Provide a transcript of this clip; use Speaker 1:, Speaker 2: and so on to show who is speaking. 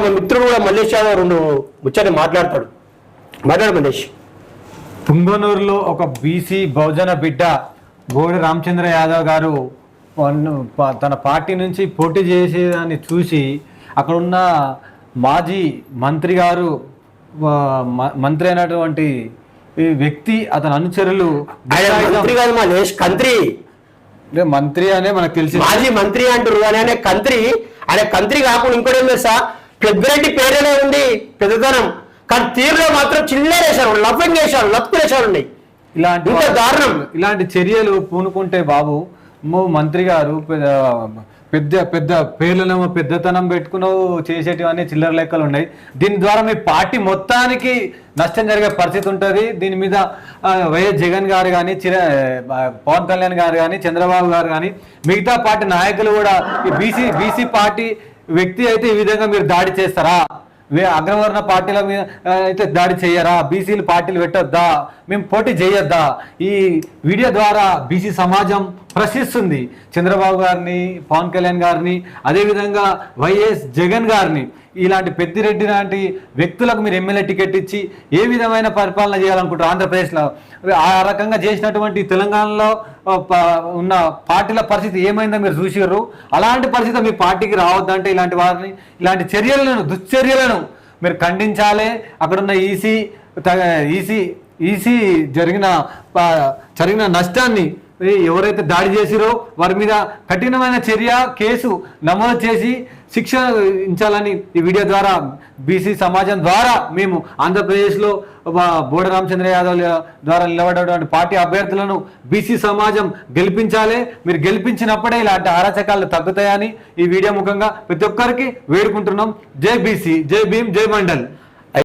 Speaker 1: మా మిత్రుడు కూడా మల్లేష్ యాదవ్ రెండు ముచ్చని మాట్లాడతాడు. మాట్లాడు మల్లేష్.
Speaker 2: పుంగనూరులో ఒక బీసీ బహుజన బిడ్డ బోడి రామచంద్ర యాదవ్ గారు తన పార్టీ నుంచి పోటీ చేసేదాన్ని చూసి అక్కడ ఉన్న మాజీ మంత్రి గారు మంత్రి అయినటువంటి వ్యక్తి అతని అనుచరులు
Speaker 1: కంత్రి.
Speaker 2: మంత్రి అనే మనకు తెలిసి
Speaker 1: మాజీ మంత్రి అంటారు కానీ కంత్రి ఆయన కంత్రి కాకుండా ఇంకోటి ఏం తెలుసా? పెద్దరెడ్డి పేరేనే ఉంది పెద్దతనం కానీ తీరులో మాత్రం చిల్లరేశారు లఫింగ్ వేశారు లప్పులేశారు ఉన్నాయి.
Speaker 2: ఇలాంటి
Speaker 1: దారుణం.
Speaker 2: ఇలాంటి చర్యలు పూనుకుంటే బాబు మో మంత్రి గారు పెద్ద- పెద్ద పేర్లనేమో పెద్దతనం పెట్టుకున్నావు చేసేటివన్నీ చిల్లర లెక్కలు ఉన్నాయి. దీని ద్వారా మీ పార్టీ మొత్తానికి నష్టం జరిగే పరిస్థితి ఉంటుంది. దీని మీద వైఎస్ జగన్ గారు కానీ చిర పవన్ కళ్యాణ్ గారు కానీ చంద్రబాబు గారు కానీ మిగతా పార్టీ నాయకులు కూడా ఈ బీసీ బీసీ పార్టీ వ్యక్తి అయితే ఈ విధంగా మీరు దాడి చేస్తారా? అగ్రవర్ణ పార్టీల మీద అయితే దాడి చేయరా? బీసీలు పార్టీలు పెట్టొద్దా? మేము పోటీ చేయొద్దా? ఈ వీడియో ద్వారా బీసీ సమాజం ప్రశ్నిస్తుంది. చంద్రబాబు గారిని పవన్ కళ్యాణ్ గారిని అదేవిధంగా వైఎస్ జగన్ గారిని. ఇలాంటి పెద్దిరెడ్డి లాంటి వ్యక్తులకు మీరు ఎమ్మెల్యే టికెట్ ఇచ్చి ఏ విధమైన పరిపాలన చేయాలనుకుంటారు? ఆంధ్రప్రదేశ్లో. ఆ రకంగా చేసినటువంటి తెలంగాణలో ప- ఉన్న పార్టీల పరిస్థితి ఏమైందో మీరు చూసారు అలాంటి పరిస్థితి మీ పార్టీకి రావద్దంటే ఇలాంటి వారిని ఇలాంటి చర్యలను దుశ్చర్యలను మీరు ఖండించాలి. అక్కడున్న ఈసీ ఈసీ ఈసీ జరిగిన ప- జరిగిన నష్టాన్ని ఎవరైతే దాడి చేసిరో వారి మీద కఠినమైన చర్య కేసు నమోదు చేసి శిక్ష ఇచ్చాలని ఈ వీడియో ద్వారా బీసీ సమాజం ద్వారా మేము ఆంధ్రప్రదేశ్లో బోడ రామచంద్ర యాదవ్ ద్వారా నిలబడేటువంటి పార్టీ అభ్యర్థులను బీసీ సమాజం గెలిపించాలి. మీరు గెలిపించినప్పుడే ఇలాంటి అరాచకాలు తగ్గుతాయని ఈ వీడియో ముఖంగా ప్రతి ఒక్కరికి వేడుకుంటున్నాం. జై బీసీ జై భీమ్ జై మండల్.